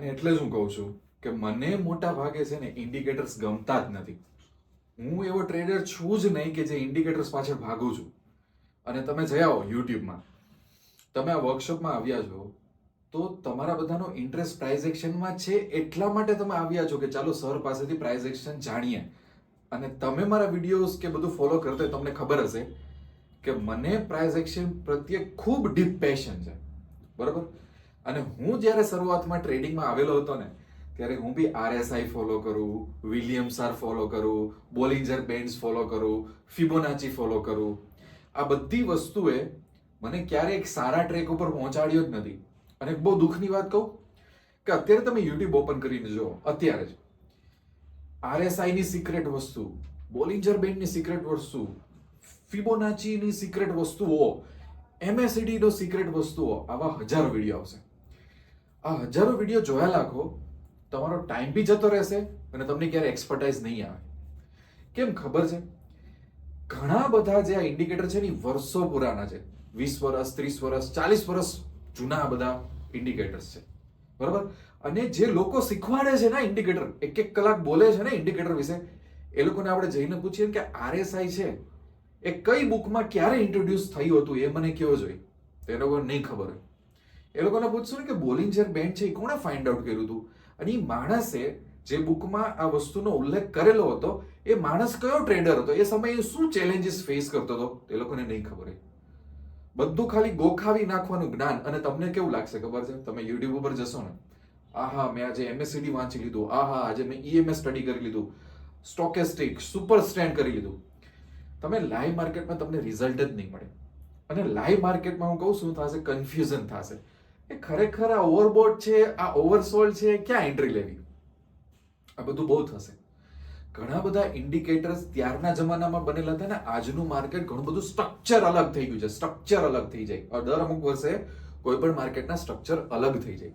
અને એટલે જ હું કહું છું કે મને મોટા ભાગે છે ને ઇન્ડિકેટર્સ ગમતા જ નથી. હું એવો ટ્રેડર છું જ નહીં કે જે ઇન્ડિકેટર્સ પાછળ ભાગું છું. અને તમે જઈ આવો યુટ્યુબમાં. તમે આ વર્કશોપમાં આવ્યા છો, તો તમારા બધાનો ઇન્ટરેસ્ટ પ્રાઇઝ એક્શનમાં છે એટલા માટે તમે આવ્યા છો કે ચાલો સર પાસેથી પ્રાઇઝ એક્શન જાણીએ. અને તમે મારા વિડીયોઝ કે બધું ફોલો કરતા હોય તમને ખબર હશે કે મને પ્રાઇઝ એક્શન પ્રત્યે ખૂબ ડીપ પેશન છે. બરાબર? અને હું જ્યારે શરૂઆતમાં ટ્રેડિંગમાં આવેલો હતો ને, ત્યારે હું બી આરએસઆઈ ફોલો કરું વિલિયમ્સ આર ફોલો કરું બોલિંજર બેન્ડ્સ ફોલો કરું ફિબોનાચી ફોલો કરું. આ બધી વસ્તુએ મને ક્યારેય એક સારા ટ્રેક ઉપર પહોંચાડ્યો જ નથી. અને બહુ દુઃખની વાત કહું કે અત્યારે તમે યુટ્યુબ ઓપન કરીને જુઓ, અત્યારે જ. આરએસઆઈ ની સિક્રેટ વસ્તુ બોલિંજર બેન્ડની સિક્રેટ વસ્તુ ફિબોનાચીની સિક્રેટ વસ્તુઓ MACD નો સિક્રેટ વસ્તુઓ, આવા હજારો વીડિયો આવશે. આ હજારો વીડિયો જોયા લાખો, તમારો ટાઈમ બી જતો રહેશે અને તમને ક્યારે એક્સપર્ટાઇઝ નહીં આવે. કેમ ખબર છે? ઘણા બધા જે આ ઇન્ડિકેટર છે ને વર્ષો પુરાના છે. વીસ વર્ષ, ત્રીસ વર્ષ, ચાલીસ વર્ષ જૂના બધા ઇન્ડિકેટર્સ છે. બરાબર? અને જે લોકો શીખવાડે છે ને ઇન્ડિકેટર એક એક કલાક બોલે છે ને ઇન્ડિકેટર વિશે, એ લોકોને આપણે જઈને પૂછીએ કે આરએસઆઈ છે, એ કઈ બુકમાં ક્યારે ઇન્ટ્રોડ્યુસ થયું હતું, એ મને કયો જોઈએ? તો એ લોકોને નહીં ખબર હોય. એ લોકોને પૂછશું ને કે બોલિંજર બેન્ડ છે એ કોણે ફાઇન્ડ આઉટ કર્યું હતું? અને એ માણસે જે બુકમાં આ વસ્તુનો ઉલ્લેખ કરેલો હતો, એ માણસ કયો ટ્રેડર હતો? એ સમયે શું ચેલેન્જીસ ફેસ કરતો હતો? એ લોકોને નહીં ખબર બધું ખાલી ગોખાવી નાખવાનું જ્ઞાન. અને તમને કેવું લાગશે ખબર છે? તમે યુટ્યુબ ઉપર જશો ને, આહા, મેં આજે એમએસસીડી વાંચી લીધું. આહા, આજે મેં ઈએમએસ સ્ટડી કરી લીધું. સ્ટોકેસ્ટિક સુપર સ્ટેન્ડ કરી લીધું. તમે લાઈવ માર્કેટમાં તમને રિઝલ્ટ જ નહીં મળે. અને લાઈવ માર્કેટમાં હું કહું, શું થશે? કન્ફ્યુઝન થશે. એ ખરેખર આ ઓવરબોર્ડ છે, આ ઓવરસોલ્ડ છે, ક્યાં એન્ટ્રી લેવી? આ બધું બહુ થશે. ઘણા બધા ઇન્ડિકેટર્સ ત્યારના જમાનામાં બનેલા હતા ને આજનું માર્કેટ ઘણું બધું સ્ટ્રક્ચર અલગ થઈ ગયું છે સ્ટ્રક્ચર અલગ થઈ જાય. દર અમુક વર્ષે કોઈ પણ માર્કેટના સ્ટ્રક્ચર અલગ થઈ જાય.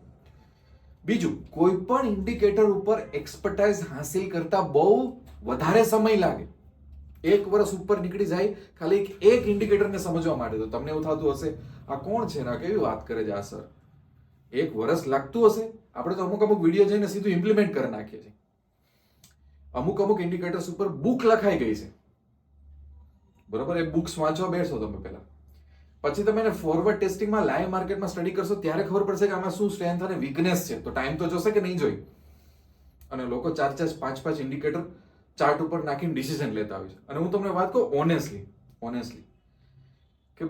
બીજું, કોઈ પણ ઇન્ડિકેટર ઉપર એક્સપર્ટાઇઝ હાંસિલ કરતા બહુ વધારે સમય લાગે. એક વર્ષ ઉપર નીકળી જાય, ખાલી એક એક ઇન્ડિકેટરને સમજવા માટે. તો તમને એવું થતું હશે, આ કોણ છે ને? કેવી વાત કરે છે? આ સર એક વર્ષ લાગતું હશે? આપણે તો અમુક અમુક વીડિયો જઈને સીધું ઇમ્પ્લિમેન્ટ કરી નાખીએ છીએ. અમુક અમુક ઇન્ડિકેટર્સ ઉપર બુક લખાઈ ગઈ છે. બરોબર? એ બુક્સ વાંચવા બેસો તમે પહેલા. પછી તમે એને ફોરવર્ડ ટેસ્ટિંગમાં લાઈવ માર્કેટમાં સ્ટડી કરશો, ત્યારે ખબર પડશે કે આમાં શું સ્ટ્રેન્થ અને વીકનેસ છે. તો ટાઈમ તો જોશે કે નહીં જોઈ? અને લોકો ચાર ચાર પાંચ પાંચ ઇન્ડિકેટર ચાર્ટ ઉપર નાખીને ડિસિઝન લેતા હોય છે. અને હું તમને વાત કહું ઓનેસ્ટલી ઓનેસ્ટલી કે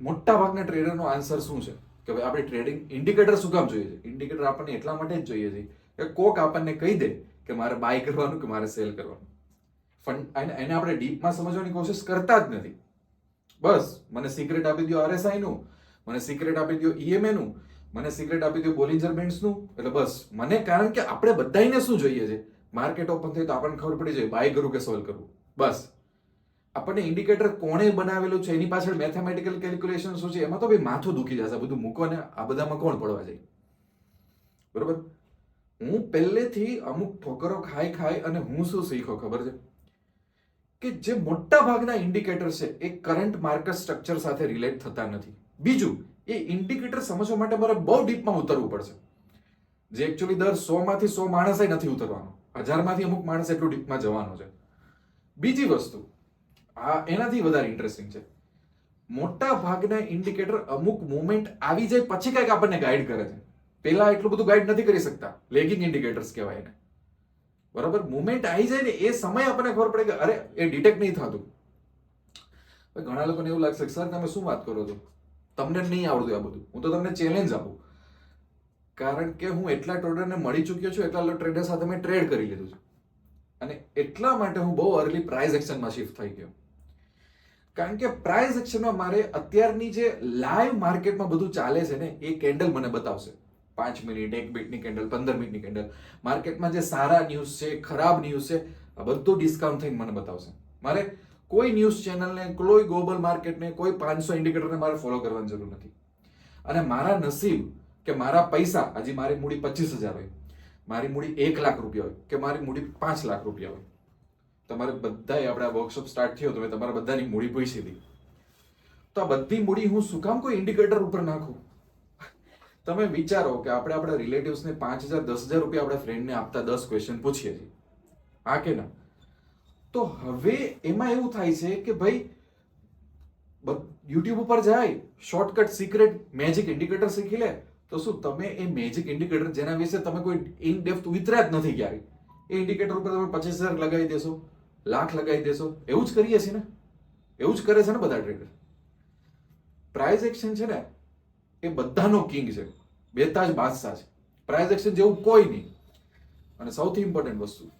મોટા ભાગના ટ્રેડરનો આન્સર શું છે? કે ભાઈ આપણે ટ્રેડિંગ ઇન્ડિકેટર શું કામ જોઈએ છે? ઇન્ડિકેટર આપણને એટલા માટે જ જોઈએ છે કે કોક આપણને કહી દે કે મારે બાય કરવાનું કે મારે સેલ કરવાનું. ફંડ એને આપણે ડીપમાં સમજવાની કોશિશ કરતા જ નથી. બસ, મને સિક્રેટ આપી દો આરએસઆઈ નું, મને સિક્રેટ આપી દો ઈએમએ નું, મને સિક્રેટ આપી દો બોલિંજર બેન્ડ્સનું. એટલે બસ, મને કારણ કે આપણે બધાને શું જોઈએ છે? માર્કેટ ઓપન થઈ તો આપણને ખબર પડી જાય બાય કરું કે સોલ કરવું બસ. આપણને ઇન્ડિકેટર કોણે બનાવેલું છે, એની પાછળ મેથેમેટિકલ કેલ્ક્યુલેશન શું છે, એમાં તો ભાઈ માથું દુખી જશે બધું મૂકો ને આ બધામાં કોણ પડવા જાય? બરોબર? હું પહેલેથી અમુક ઠોકરો ખાઈ ખાઈ અને હું શું શીખ્યો ખબર છે? કે જે મોટા ભાગના ઇન્ડિકેટર છે, એ કરંટ માર્કેટ સ્ટ્રક્ચર સાથે રિલેટ થતા નથી. બીજું, એ ઇન્ડિકેટર સમજવા માટે મારે બહુ ડીપમાં ઉતરવું પડશે. જે એકચ્યુઅલી દર સો માંથી સો માણસે નથી ઉતરવાનો. હજારમાંથી અમુક માણસ એટલું ડીપમાં જવાનો છે. બીજી વસ્તુ આ એનાથી વધારે ઇન્ટરેસ્ટિંગ છે. મોટા ભાગના ઇન્ડિકેટર અમુક મુમેન્ટ આવી જાય પછી કંઈક આપણને ગાઈડ કરે છે. પેલા એટલું બધું ગાઈડ નથી કરી શકતા. લેગિંગ ઇન્ડિકેટર્સ કહેવાય એને. બરાબર? મુમેન્ટ આવી જાય ને એ સમય આપણને ખબર પડે કે અરે, એ ડિટેક્ટ નહીં થતું. ઘણા લોકોને એવું લાગશે સર, તમે શું વાત કરો છો? તમને નહીં આવડતું આ બધું. હું તો તમને ચેલેન્જ આપું. કારણ કે હું એટલા ટ્રેડરને મળી ચૂક્યો છું, એટલા ટ્રેડર સાથે મેં ટ્રેડ કરી લીધું છે. અને એટલા માટે હું બહુ અર્લી પ્રાઇઝ એક્શનમાં શિફ્ટ થઈ ગયો. કારણ કે પ્રાઇઝ એક્શનમાં મારે અત્યારની જે લાઈવ માર્કેટમાં બધું ચાલે છે ને, એ કેન્ડલ મને બતાવશે. પાંચ મિનિટ, એક મિનિટની કેન્ડલ પંદર મિનિટની કેન્ડલ માર્કેટમાં જે સારા ન્યૂઝ છે, ખરાબ ન્યૂઝ છે, આ બધું ડિસ્કાઉન્ટ થઈને મને બતાવશે. મારે કોઈ ન્યૂઝ ચેનલને કોઈ ગ્લોબલ માર્કેટને કોઈ પાંચસો ઇન્ડિકેટરને મારે ફોલો કરવાની જરૂર નથી. અને મારા નસીબ કે મારા પૈસા, હજી મારી મૂડી પચીસ હજાર હોય, મારી મૂડી એક લાખ રૂપિયા હોય, કે મારી મૂડી પાંચ લાખ રૂપિયા હોય. તમારે બધાય આપણા વર્કશોપ સ્ટાર્ટ થયો તો મેં તમારા બધાની મૂડી પૂછી હતી તો આ બધી મૂડી હું શું કામ કોઈ ઇન્ડિકેટર ઉપર નાખું? તમે વિચારો કે આપણે આપણા રિલેટિવ્સને પાંચ હજાર, દસ હજાર રૂપિયા આપણા ફ્રેન્ડને આપતા દસ ક્વેશ્ચન પૂછીએ છીએ. હા કે ના? તો હવે એમાં એવું થાય છે કે ભાઈ યુટ્યુબ ઉપર જાય શોર્ટકટ સિક્રેટ મેજિક ઇન્ડિકેટર શીખી લે, તો શું તમે એ મેજિક ઇન્ડિકેટર જેના વિશે તમે કોઈ ઇન ડેપ્થ વિતર્યા જ નથી ક્યારે એ ઇન્ડિકેટર ઉપર તમે પચીસ હજાર લગાવી દેશો. લાખ લગાવી દેશો. એવું જ કરીએ છીએ ને? એવું જ કરે છે ને બધા ટ્રેડર પ્રાઇઝ એક્શન છે ને, એ બધાનો કિંગ છે. બેતાજ બાદશાહ છે. પ્રાઇઝ એક્શન જેવું કોઈ નહીં. અને સૌથી ઇમ્પોર્ટન્ટ વસ્તુ,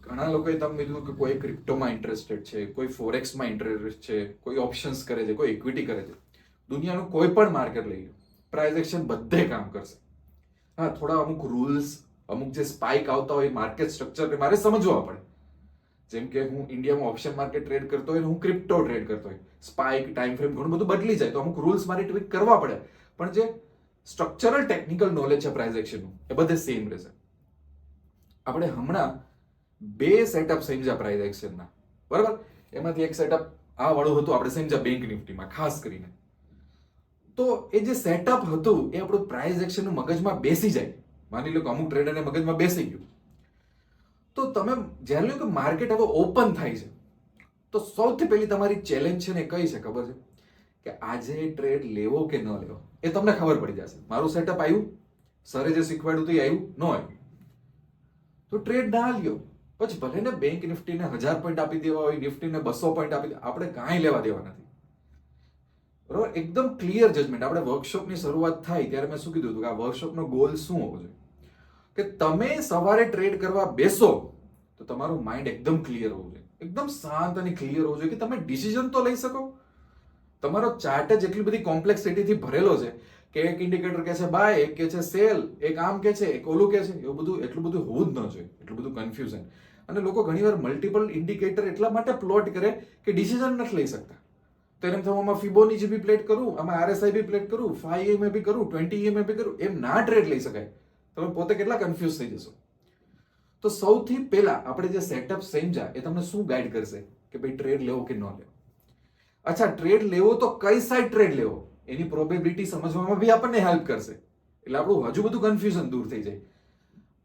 ઘણા લોકોએ તમે કીધું કે કોઈ ક્રિપ્ટોમાં ઇન્ટરેસ્ટેડ છે, કોઈ ફોરેક્સમાં ઇન્ટરેસ્ટ છે, કોઈ ઓપ્શન્સ કરે છે, કોઈ ઇક્વિટી કરે છે. દુનિયાનું કોઈ પણ માર્કેટ લઈ લો પ્રાઇઝ એક્શન બધે કામ કરશે. હા, થોડા અમુક રૂલ્સ અમુક જે સ્પાઇક આવતા હોય માર્કેટ સ્ટ્રક્ચર મારે સમજવા પડે. જેમ કે હું ઇન્ડિયામાં ઓપ્શન માર્કેટ ટ્રેડ કરતો હોય હું ક્રિપ્ટો ટ્રેડ કરતો હોય. સ્પાઇક ટાઈમ ફ્રેમ ઘણું બધું બદલી જાય તો અમુક રૂલ્સ મારે ટ્વીક કરવા પડે. પણ જે સ્ટ્રક્ચરલ ટેકનિકલ નોલેજ છે પ્રાઇઝ એક્શનનું એ બધે સેમ રહેશે. આપણે હમણાં બે સેટઅપ સમજ્યા પ્રાઇઝ એક્શનના બરાબર? એમાંથી એક સેટઅપ આ વાળું હતું, આપણે સમજ્યા બેંક નિફ્ટીમાં, ખાસ કરીને. તો એ જે સેટઅપ હતું, એ આપણું પ્રાઇઝ એક્શનનું મગજમાં બેસી જાય. માની લો કે અમુક ટ્રેડરને મગજમાં બેસી ગયું. તો તમે જ્યારે લો કે માર્કેટ હવે ઓપન થાય છે. તો સૌથી પહેલી તમારી ચેલેન્જ છે ને કઈ છે ખબર છે? કે આજે ટ્રેડ લેવો કે ન લેવો? એ તમને ખબર પડી જશે. મારું સેટઅપ આવ્યું, સરે જે શીખવાડ્યું હતું એ આવ્યું, ન આવ્યું. તો ટ્રેડ ના લ્યો. પછી ભલે ને બેંક નિફ્ટીને હજાર પોઈન્ટ આપી દેવા હોય, નિફ્ટીને બસો પોઈન્ટ આપી આપણે કાંઈ લેવા દેવા નથી. બરોબર? એકદમ ક્લિયર જજમેન્ટ આપણે વર્કશોપની શરૂઆત થાય ત્યારે મેં શું કીધું હતું કે આ વર્કશોપનો ગોલ શું હોવો જોઈએ? કે તમે સવારે ટ્રેડ કરવા બેસો, તો તમારું માઇન્ડ એકદમ ક્લિયર હોવું જોઈએ. એકદમ શાંત અને ક્લિયર હોવું જોઈએ કે તમે ડિસિઝન તો લઈ શકો. તમારો ચાર્ટ જ એટલી બધી કોમ્પ્લેક્સિટીથી ભરેલો છે કે એક ઇન્ડિકેટર કહે છે બાય એક કે છે સેલ એક આમ કે છે, એક ઓલું કે છે, એવું બધું એટલું બધું હોવું જ ન જોઈએ, એટલું બધું કન્ફ્યુઝન અને લોકો ઘણીવાર મલ્ટિપલ ઇન્ડિકેટર એટલા માટે પ્લોટ કરે કે ડિસિઝન નથી લઈ શકતા. તો એમ થવું આમાં ફિબોનીચી બી પ્લેટ કરું, આમાં આરએસઆઈ બી પ્લેટ કરું ફાઈવ એમ બી કરું ટ્વેન્ટી એમ બી કરું, એમ ના ટ્રેડ લઈ શકાય. તમે પોતે કેટલા કન્ફ્યુઝ થઈ જશો. તો સૌથી પહેલા આપણે જે સેટઅપ સમજ્યા એ તમને શું ગાઈડ કરશે? કે ભાઈ ટ્રેડ લેવો કે ન લેવો. અચ્છા ટ્રેડ લેવો તો કઈ સાઈડ ટ્રેડ લેવો? એની પ્રોબેબિલિટી સમજવામાં બી આપણને હેલ્પ કરશે. એટલે આપણું હજુ બધું કન્ફ્યુઝન દૂર થઈ જાય.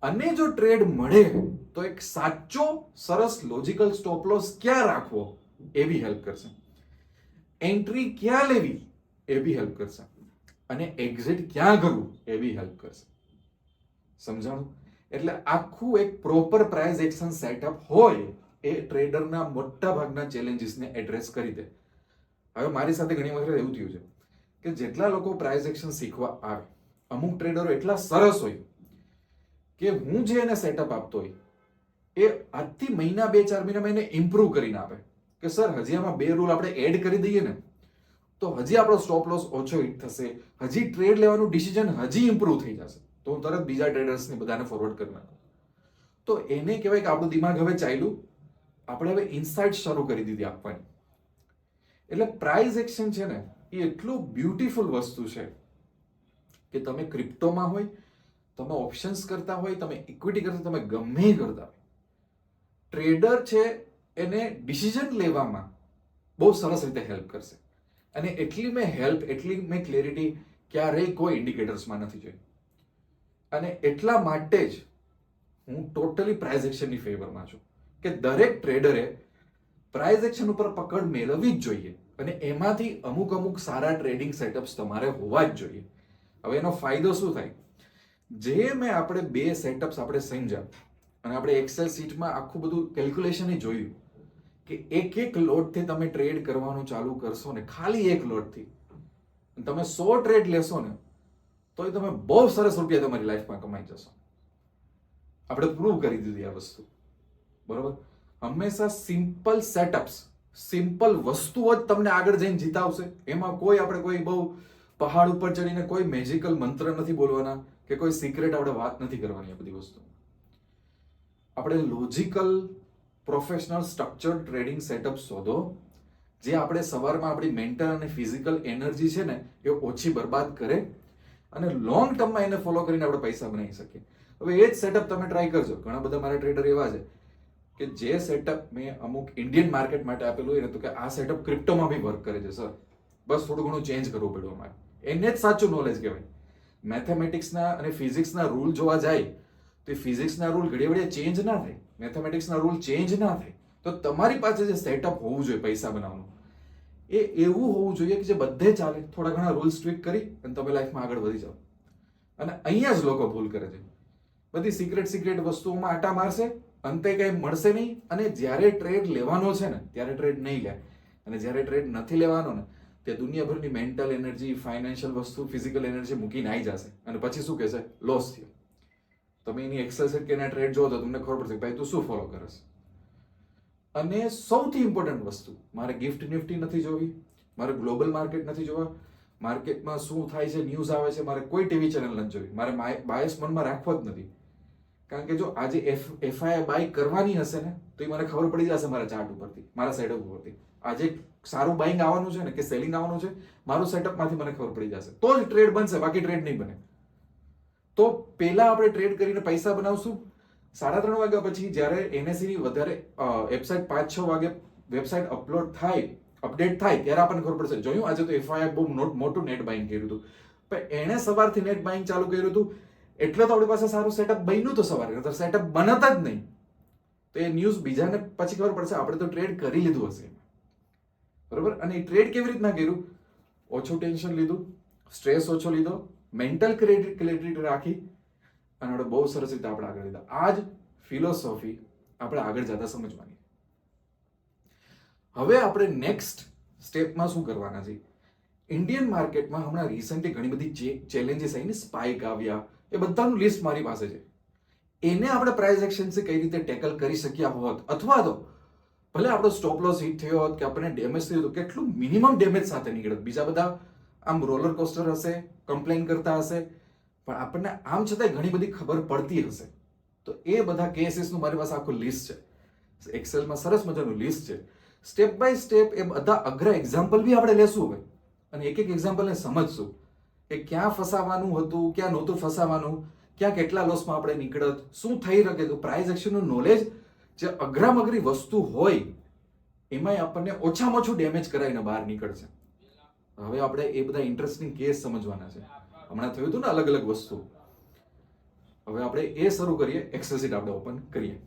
અને જો ટ્રેડ મળે, તો એક સાચો, સરસ લોજિકલ સ્ટોપ લોસ ક્યાં રાખવો? એ બી હેલ્પ કરશે. એન્ટ્રી ક્યાં લેવી? એ બી હેલ્પ કરશે. અને એક્ઝિટ ક્યાં કરવું? એ બી હેલ્પ કરશે. સમજાણું? એટલે આખું એક પ્રોપર પ્રાઇઝ એક્શન સેટઅપ હોય એ ટ્રેડરના મોટા ભાગના ચેલેન્જીસને એડ્રેસ કરી દે. હવે મારી સાથે ઘણી વખત એવું થયું છે કે જેટલા લોકો પ્રાઇઝ એક્શન શીખવા આવે, અમુક ટ્રેડરો એટલા સરસ હોય કે હું જે એને સેટઅપ આપતો હોય, એ આજથી મહિના, બે, ચાર મહિનામાં એને ઇમ્પ્રૂવ કરીને આપે. કે સર હજી આમાં બે રૂલ આપણે એડ કરી દઈએ ને, તો હજી આપણો સ્ટોપ લોસ ઓછો હિટ થશે, હજી ટ્રેડ લેવાનું ડિસિઝન હજી ઇમ્પ્રૂવ થઈ જશે. તો હું તરત બીજા ટ્રેડર્સને બધાને ફોરવર્ડ કરી નાખું. તો એને કહેવાય કે આપણું દિમાગ હવે ચાલ્યું. આપણે હવે ઇન્સાઇટ શરૂ કરી દીધી આપવાની. એટલે પ્રાઇઝ એક્શન છે ને, એ એટલું બ્યુટીફુલ વસ્તુ છે કે તમે ક્રિપ્ટોમાં હોય, તમે ઓપ્શન્સ કરતા હોય, તમે ઇક્વિટી કરતા તમે ગમે કરતા હોય. ટ્રેડર છે એને ડિસિઝન લેવામાં બહુ સરસ રીતે હેલ્પ કરશે. અને એટલી મેં હેલ્પ એટલી મેં ક્લેરિટી ક્યારેય કોઈ ઇન્ડિકેટર્સમાં નથી જોઈ. અને એટલા માટે જ હું ટોટલી પ્રાઇઝ એક્શનની ફેવરમાં છું કે દરેક ટ્રેડરે પ્રાઇઝ એક્શન ઉપર પકડ મેળવવી જ જોઈએ અને એમાંથી અમુક અમુક સારા ટ્રેડિંગ સેટઅપ્સ તમારે હોવા જ જોઈએ. હવે એનો ફાયદો શું થાય? જે મેં આપણે બે સેટઅપ્સ આપણે સમજ્યા અને આપણે એક્સેલ શીટમાં આખું બધું કેલ્ક્યુલેશન જોયું કે એક એક લોટથી તમે ટ્રેડ કરવાનું ચાલુ કરશો ને ખાલી એક લોટથી. તમે સો ટ્રેડ લેશો ને તો એ તમે બહુ સરસ રૂપિયા તમારી લાઈફમાં કમાઈ જશો. આપણે પ્રૂવ કરી દીધી આ વસ્તુ. બરોબર? હંમેશા સિમ્પલ સેટઅપ્સ સિમ્પલ વસ્તુઓ જ તમને આગળ જઈને જીતાવશે. એમાં કોઈ આપણે કોઈ બહુ પહાડ ઉપર ચડીને કોઈ મેજિકલ મંત્ર નથી બોલવાના કે કોઈ સિક્રેટ આપણે વાત નથી કરવાની આ બધી વસ્તુ. આપણે logical professional structure trading setup શોધો, જે આપણે સવારમાં આપણી મેન્ટલ અને ફિઝિકલ એનર્જી છે ને, એ ઓછી બરબાદ કરે અને લોંગ ટર્મમાં એને ફોલો કરીને આપણે પૈસા બનાવી શકીએ. હવે એ જ સેટઅપ તમે ટ્રાય કરજો. ઘણા બધા મારા ટ્રેડર એવા છે કે જે સેટઅપ મેં અમુક ઇન્ડિયન માર્કેટ માટે આપેલું હોય ને તો કે આ સેટઅપ ક્રિપ્ટોમાં બી વર્ક કરે છે સર બસ થોડું ઘણું ચેન્જ કરવું પડ્યું અમારે. એને જ સાચું નોલેજ કહેવાય. મેથેમેટિક્સના અને ફિઝિક્સના રૂલ જોવા જાય, તો ફિઝિક્સના રૂલ ઘડી ઘડીએ ચેન્જ ના થાય. મેથેમેટિક્સના રૂલ ચેન્જ ના થાય. તો તમારી પાસે જે સેટઅપ હોવું જોઈએ પૈસા બનાવવાનું એ એવું હોવું જોઈએ કે જે બધે ચાલે, થોડા ઘણા રૂલ્સ ટ્વીક કરી અને તમે લાઈફમાં આગળ વધી જાઓ. અને અહીંયા જ લોકો ભૂલ કરે છે. બધી સિક્રેટ સિક્રેટ વસ્તુઓમાં આટા મારશે, અંતે કંઈ મળશે નહીં, અને જ્યારે ટ્રેડ લેવાનો છે ને, ત્યારે ટ્રેડ નહીં લે. અને જ્યારે ટ્રેડ નથી લેવાનો ને, તે દુનિયાભરની મેન્ટલ એનર્જી ફાઇનાન્શિયલ વસ્તુ ફિઝિકલ એનર્જી મૂકીને આવી જશે. અને પછી શું કહેશે? લોસ થયો. તમે એની એક્સરસાઇઝ કે એના ટ્રેડ જો તો તમને ખબર પડશે ભાઈ તું શું ફોલો કરસ અને સૌથી ઇમ્પોર્ટન્ટ વસ્તુ, મારે ગિફ્ટ નિફ્ટી નથી જોવી, મારે ગ્લોબલ માર્કેટ નથી જોવા માર્કેટમાં શું થાય છે ન્યૂઝ આવે છે, મારે કોઈ ટીવી ચેનલ નથી જોવી, મારે બાયસ મનમાં રાખવો જ નથી. કારણ કે જો આજે એફ એફઆઈઆર બાય કરવાની હશે ને, તો એ મને ખબર પડી જશે મારા ચાર્ટ ઉપરથી, મારા સેટઅપ ઉપરથી. આજે સારું બાઇંગ આવવાનું છે ને કે સેલિંગ આવવાનું છે, મારું સેટઅપમાંથી મને ખબર પડી જશે. તો જ ટ્રેડ બનશે, બાકી ટ્રેડ નહીં બને. તો પહેલા આપણે ટ્રેડ કરીને પૈસા બનાવશું સાડા ત્રણ વાગ્યા પછી જ્યારે એનએસસીની વધારે વેબસાઇટ પાંચ છ વાગે વેબસાઇટ અપલોડ થાય અપડેટ થાય, ત્યારે આપણને ખબર પડશે. જોયું? આજે તો એફઆઈઆર બહુ મોટું નેટ બાઇંગ કર્યું હતું. પણ એણે સવારથી નેટ બાઇંગ ચાલુ કર્યું હતું. એટલે તો આપણી પાસે સારું સેટઅપ બન્યું તો સવારે. નતર સેટઅપ બનત જ નહીં. તો એ ન્યૂઝ બીજાને પછી ખબર પડશે, આપણે તો ટ્રેડ કરી લીધું હશે. બરોબર? અને એ ટ્રેડ કેવી રીતના કર્યું? ઓછું ટેન્શન લીધું સ્ટ્રેસ ઓછો લીધો મેન્ટલ ક્રેડિટ ક્લેરિટી રાખી અને આપણે બહુ સરસ રીતે આપણે આગળ લીધા. આ જ ફિલોસોફી આપણે આગળ જતા સમજવાની. હવે આપણે નેક્સ્ટ સ્ટેપમાં શું કરવાના છે? ઇન્ડિયન માર્કેટમાં હમણાં રિસન્ટલી ઘણી બધી ચેલેન્જીસ આવીને સ્પાઇક આવ્યા, એ બધાનું લિસ્ટ મારી પાસે છે. એને આપણે પ્રાઇસ એક્શનથી કઈ રીતે ટેકલ કરી શક્યા હોત? અથવા તો ભલે આપણો સ્ટોપ લોસ હિટ થયો હોત કે આપણને ડેમેજ થયું હતું, કેટલું મિનિમમ ડેમેજ સાથે નીકળત? બીજા બધા આમ રોલર કોસ્ટર હશે કમ્પ્લેન કરતા હશે પણ આપણને આમ છતાંય ઘણી બધી ખબર પડતી હશે. તો એ બધા કેસીસનું મારી પાસે આખું લિસ્ટ છે. એક્સેલમાં સરસ મજાનું લિસ્ટ છે. સ્ટેપ બાય સ્ટેપ એ બધા અઘરા એક્ઝામ્પલ બી આપણે લેશું હવે. અને એક એક એક્ઝામ્પલને સમજશું. કે ક્યાં ફસાવાનું હતું, ક્યાં નહોતું ફસાવાનું, ક્યાં કેટલા લોસમાં આપણે નીકળત શું થઈ શકે તો પ્રાઇઝ એક્શનનું નોલેજ જે અઘરામ અઘરી વસ્તુ હોય, એમાંય આપણને ઓછામાં ઓછું ડેમેજ કરાવીને બહાર નીકળશે. હવે આપણે એ બધા ઇન્ટરેસ્ટિંગ કેસ સમજવાના છે. હમણાં થયું હતું ને અલગ અલગ વસ્તુ. હવે આપણે એ શરૂ કરીએ. એક્સરસીટ આપણે ઓપન કરીએ.